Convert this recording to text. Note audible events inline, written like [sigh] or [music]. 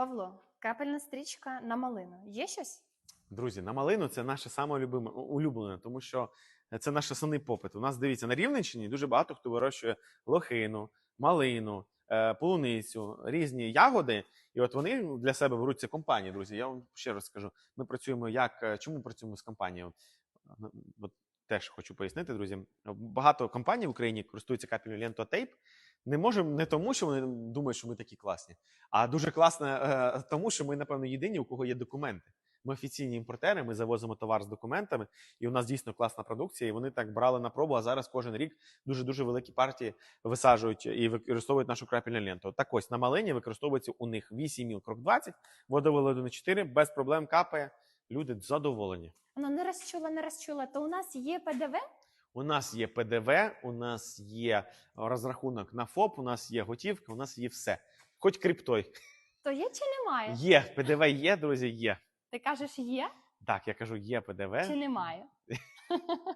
Павло, капельна стрічка на малину. Є щось? Друзі, на малину це наше саме улюблене, тому що це наш основний попит. У нас дивіться на Рівненщині дуже багато хто вирощує лохину, малину, е, полуницю, різні ягоди. І от вони для себе беруть ці компанії. Друзі, я вам ще раз скажу: ми працюємо як е, чому працюємо з компанією? Теж хочу пояснити, друзі. Багато компаній в Україні користуються капельною лентою тейп. Не можемо не тому, що вони думають, що ми такі класні, а дуже класно е, тому, що ми, напевно, єдині, у кого є документи. Ми офіційні імпортери, ми завозимо товар з документами, і у нас дійсно класна продукція. І вони так брали на пробу. А зараз кожен рік дуже дуже великі партії висаджують і використовують нашу крапельну ленту. Так ось на малині використовується у них 8 міл крок 20, водоводи 4, без проблем капає. Люди задоволені. Ну не розчула, не розчула. То у нас є ПДВ? У нас є ПДВ, у нас є розрахунок на ФОП, у нас є готівка, у нас є все. Хоч криптой. То є чи немає? Є, ПДВ є, друзі, є. Ти кажеш, є Так, я кажу, є ПДВ. чи немає? [laughs]